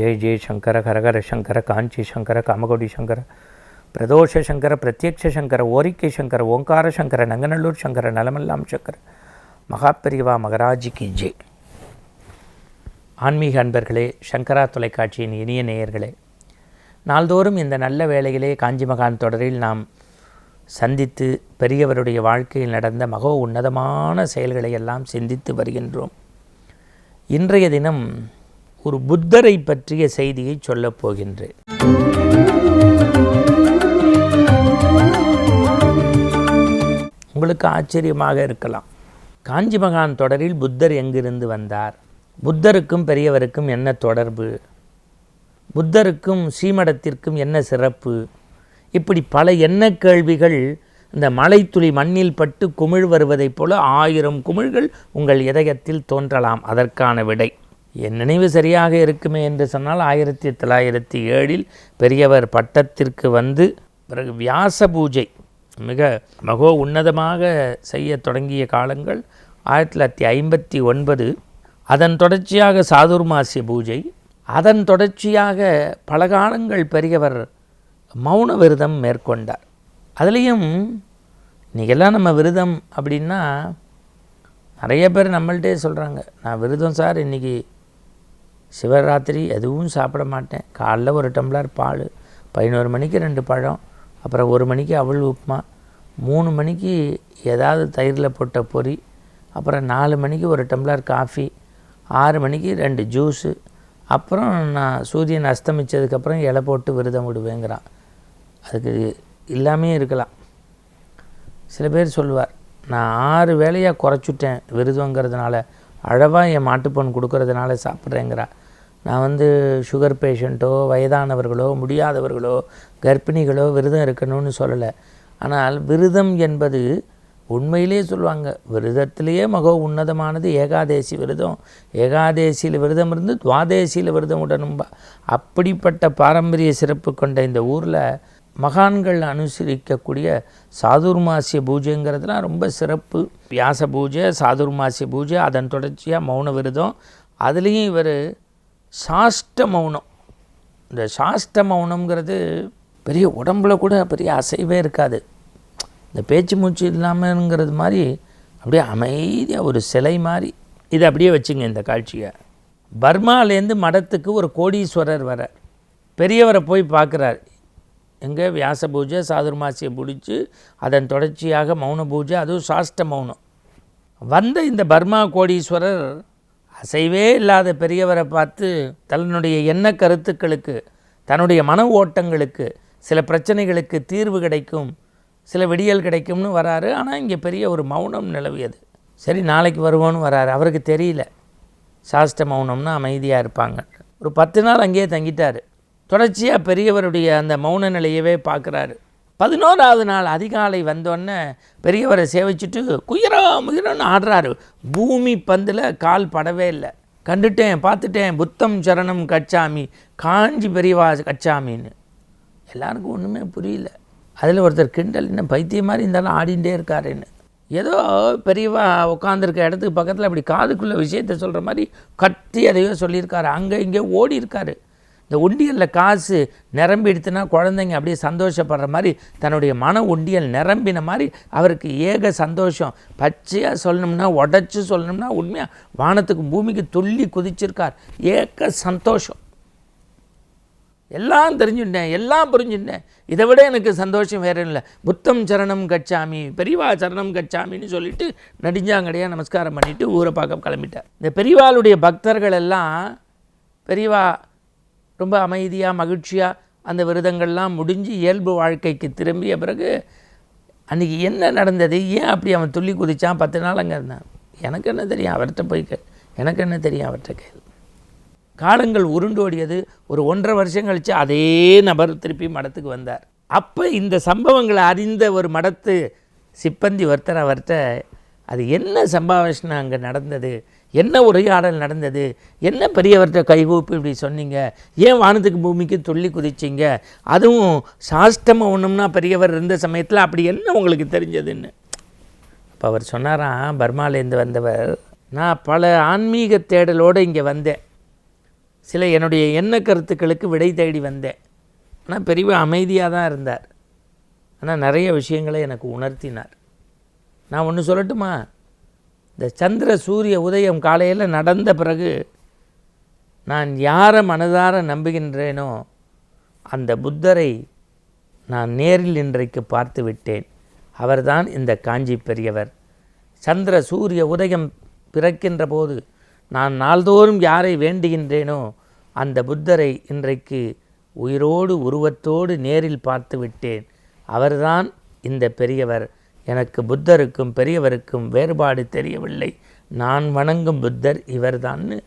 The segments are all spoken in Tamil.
ஜெய ஜெய சங்கர ஹரஹர சங்கர காஞ்சி சங்கர காமகோடி சங்கர பிரதோஷ சங்கர பிரத்யக்ஷ சங்கர ஓரிக்கை சங்கர ஓங்கார சங்கர நங்கநல்லூர் சங்கர நலமெல்லாம் சங்கர மகாபெரிவா மகராஜிக்கு ஜெய் ஆன்மீக அன்பர்களே சங்கரா தொலைக்காட்சியின் இனிய நேயர்களே நாள்தோறும் இந்த நல்ல வேளையிலே காஞ்சி மகான் தொடரில் நாம் சந்தித்து பெரியவருடைய வாழ்க்கையில் நடந்த மகோ உன்னதமான செயல்களை எல்லாம் சிந்தித்து வருகின்றோம். இன்றைய தினம் ஒரு புத்தரை பற்றிய செய்தியை சொல்லப் போகின்றேன். உங்களுக்கு ஆச்சரியமாக இருக்கலாம். காஞ்சி மகான் தொடரில் புத்தர் எங்கிருந்து வந்தார்? புத்தருக்கும் பெரியவருக்கும் என்ன தொடர்பு? புத்தருக்கும் ஸ்ரீமடத்திற்கும் என்ன சிறப்பு? இப்படி பல எண்ண கேள்விகள் இந்த மலைத்துளி மண்ணில் பட்டு குமிழ் வருவதைப் போல ஆயிரம் குமிழ்கள் உங்கள் இதயத்தில் தோன்றலாம். அதற்கான விடை. என் நினைவு சரியாக இருக்குமே என்று சொன்னால் ஆயிரத்தி தொள்ளாயிரத்தி ஏழில் பெரியவர் பட்டத்திற்கு வந்து பிறகு வியாச பூஜை மிக மகோ உன்னதமாக செய்ய தொடங்கிய காலங்கள் ஆயிரத்தி தொள்ளாயிரத்தி ஐம்பத்தி ஒன்பது அதன் தொடர்ச்சியாக சாதுர்மாசிய பூஜை அதன் தொடர்ச்சியாக பல காலங்கள் பெரியவர் மௌன விரதம் மேற்கொண்டார். அதுலேயும் இன்றைக்கெல்லாம் நம்ம விரதம் அப்படின்னா நிறைய பேர் நம்மள்ட்டே சொல்கிறாங்க நான் விரதம் சார் இன்றைக்கி சிவராத்திரி எதுவும் சாப்பிட மாட்டேன். காலைல ஒரு டம்ளர் பால் பதினோரு மணிக்கு ரெண்டு பழம் அப்புறம் ஒரு மணிக்கு அவள் உப்புமா மூணு மணிக்கு ஏதாவது தயிரில் போட்ட பொரி அப்புறம் நாலு மணிக்கு ஒரு டம்ளர் காஃபி ஆறு மணிக்கு ரெண்டு ஜூஸு அப்புறம் நான் சூரியன் அஸ்தமித்ததுக்கப்புறம் இலை போட்டு விரதம் விடுவேங்கிறான். அதுக்கு இல்லாமே இருக்கலாம். சில பேர் சொல்லுவார் நான் ஆறு வேலையாக குறைச்சுட்டேன் விரதங்கிறதுனால அழவாக என் மாட்டுப்பொன் கொடுக்கறதுனால சாப்பிட்றேங்கிறா நான் வந்து சுகர் பேஷண்ட்டோ வயதானவர்களோ முடியாதவர்களோ கர்ப்பிணிகளோ விரதம் இருக்கணும்னு சொல்லலை. ஆனால் விரதம் என்பது உண்மையிலே சொல்லுவாங்க. விரதத்திலேயே மகோ உன்னதமானது ஏகாதேசி விரதம். ஏகாதேசியில் விரதம் இருந்து துவாதேசியில் விரதம் உடனும்பா அப்படிப்பட்ட பாரம்பரிய சிறப்பு கொண்ட இந்த ஊரில் மகான்கள் அனுசரிக்கக்கூடிய சாதுர்மாசிய பூஜைங்கிறதுலாம் ரொம்ப சிறப்பு. வியாச பூஜை சாதுர்மாசிய பூஜை அதன் தொடர்ச்சியாக மௌன விரதம். அதுலேயும் இவர் சாஷ்ட மௌனம். இந்த சாஷ்ட மௌனம்ங்கிறது பெரிய உடம்புல கூட பெரிய அசைவே இருக்காது. இந்த பேச்சு மூச்சு இல்லாமங்கிறது மாதிரி அப்படியே அமைதியாக ஒரு சிலை மாதிரி. இதை அப்படியே வச்சுங்க இந்த காட்சியை. பர்மாலேருந்து மடத்துக்கு ஒரு கோடீஸ்வரர் வர பெரியவரை போய் பார்க்குறார். எங்கே வியாச பூஜை சாதுர்மாசியை பிடிச்சி அதன் தொடர்ச்சியாக மௌன பூஜை அதுவும் சாஷ்ட மௌனம். வந்த இந்த பர்மா கோடீஸ்வரர் அசைவே இல்லாத பெரியவரை பார்த்து தன்னுடைய எண்ண கருத்துக்களுக்கு தன்னுடைய மன ஓட்டங்களுக்கு சில பிரச்சனைகளுக்கு தீர்வு கிடைக்கும் சில விடியல் கிடைக்கும்னு வராரு. ஆனால் இங்கே பெரிய ஒரு மௌனம் நிலவியது. சரி நாளைக்கு வருவோன்னு வராரு. அவருக்கு தெரியல. சாஸ்ட மௌனம்னு அமைதியாக இருப்பாங்க. ஒரு பத்து நாள் அங்கேயே தங்கிட்டார். தொடர்ச்சியாக பெரியவருடைய அந்த மௌன நிலையவே பார்க்குறாரு. பதினோராவது நாள் அதிகாலை வந்தோடனே பெரியவரை சேவிச்சுட்டு குயிரா முயிரன்னு ஆடுறாரு. பூமி பந்தில் கால் படவே இல்லை. கண்டுட்டேன் பார்த்துட்டேன் புத்தம் சரணம் கச்சாமி காஞ்சி பெரியவா கச்சாமின்னு. எல்லாருக்கும் ஒன்றுமே புரியல. அதில் ஒருத்தர் கிண்டல் என்ன பைத்தியம் மாதிரி இருந்தாலும் ஆடிண்டே இருக்காருன்னு. ஏதோ பெரியவா உட்காந்துருக்க இடத்துக்கு பக்கத்தில் அப்படி காதுக்குள்ளே விஷயத்த சொல்கிற மாதிரி கத்தி எதையோ சொல்லியிருக்காரு. அங்கே இங்கே ஓடி இருக்காரு இந்த உண்டியலில் காசு நிரம்பிடுத்துனா குழந்தைங்க அப்படியே சந்தோஷப்படுற மாதிரி தன்னுடைய மன உண்டியல் நிரம்பின மாதிரி அவருக்கு ஏக சந்தோஷம். பச்சையாக சொல்லணும்னா உடச்சி சொல்லணும்னா உண்மையாக வானத்துக்கு பூமிக்கு துள்ளி குதிச்சிருக்கார். ஏக சந்தோஷம். எல்லாம் தெரிஞ்சுட்டேன் எல்லாம் புரிஞ்சுட்டேன். இதை விட எனக்கு சந்தோஷம் வேற இல்லை. புத்தம் சரணம் கச்சாமி பெரியவா சரணம் கச்சாமின்னு சொல்லிட்டு நடிஞ்சாங்கடையாக நமஸ்காரம் பண்ணிவிட்டு ஊரை பார்க்க கிளம்பிட்டார். இந்த பெரியவாளுடைய பக்தர்கள் எல்லாம் பெரியவா ரொம்ப அமைதியாக மகிழ்ச்சியாக அந்த விரதங்கள்லாம் முடிஞ்சு இயல்பு வாழ்க்கைக்கு திரும்பிய பிறகு அன்றைக்கி என்ன நடந்தது? ஏன் அப்படி அவன் துள்ளி குதித்தான் பத்து நாள் அங்கே இருந்தான். எனக்கு என்ன தெரியும்? அவர்கிட்ட போய் கே எனக்கு என்ன தெரியும் அவர்கிட்ட கேள்வி காலங்கள் உருண்டோடியது ஒரு ஒன்றரை வருஷம் கழித்து அதே நபர் திருப்பி மடத்துக்கு வந்தார். அப்போ இந்த சம்பவங்களை அறிந்த ஒரு மடத்து சிப்பந்தி ஒருத்தர் அவர்கிட்ட அது என்ன சம்பாவஷனை அங்கே நடந்தது? என்ன உரையாடல் நடந்தது? என்ன பெரியவர்கிட்ட கைகூப்பு இப்படி சொன்னீங்க? ஏன் வானத்துக்கு பூமிக்கு துள்ளி குதிச்சிங்க? அதுவும் சாஷ்டம ஒன்றும்னா பெரியவர் இருந்த சமயத்தில் அப்படி என்ன உங்களுக்கு தெரிஞ்சதுன்னு? இப்போ அவர் சொன்னாராம் பர்மாலேருந்து வந்தவர். நான் பல ஆன்மீக தேடலோடு இங்கே வந்தேன். சில என்னுடைய எண்ண கருத்துக்களுக்கு விடை தேடி வந்தேன். ஆனால் பெரிய அமைதியாக தான் இருந்தார். ஆனால் நிறைய விஷயங்களை எனக்கு உணர்த்தினார். நான் ஒன்று சொல்லட்டுமா? இந்த சந்திர சூரிய உதயம் காலையில் நடந்த பிறகு நான் யாரை மனதார நம்புகின்றேனோ அந்த புத்தரை நான் நேரில் இன்றைக்கு பார்த்து விட்டேன். அவர்தான் இந்த காஞ்சி பெரியவர். சந்திர சூரிய உதயம் பிறக்கின்ற போது நான் நாள்தோறும் யாரை வேண்டுகின்றேனோ அந்த புத்தரை இன்றைக்கு உயிரோடு உருவத்தோடு நேரில் பார்த்து விட்டேன். அவர்தான் இந்த பெரியவர். எனக்கு புத்தருக்கும் பெரியவருக்கும் வேறுபாடு தெரியவில்லை. நான் வணங்கும் புத்தர் இவர்தான்னு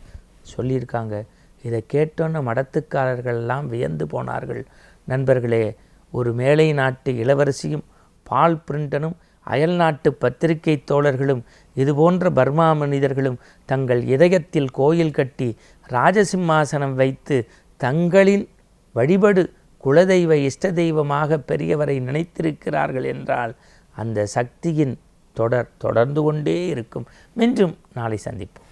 சொல்லியிருக்காங்க. இதை கேட்டோன்ன மடத்துக்காரர்கள் எல்லாம் வியந்து போனார்கள். நண்பர்களே ஒரு மேலை நாட்டு இளவரசியும் பால் பிரிண்டனும் அயல் நாட்டு பத்திரிகை தோழர்களும் இதுபோன்ற பர்மா மனிதர்களும் தங்கள் இதயத்தில் கோயில் கட்டி ராஜசிம்மாசனம் வைத்து தங்களின் வழிபடு குலதெய்வ இஷ்ட தெய்வமாக பெரியவரை நினைத்திருக்கிறார்கள் என்றால் அந்த சக்தியின் தொடர் தொடர்ந்து கொண்டே இருக்கும். மீண்டும் நாளை சந்திப்போம்.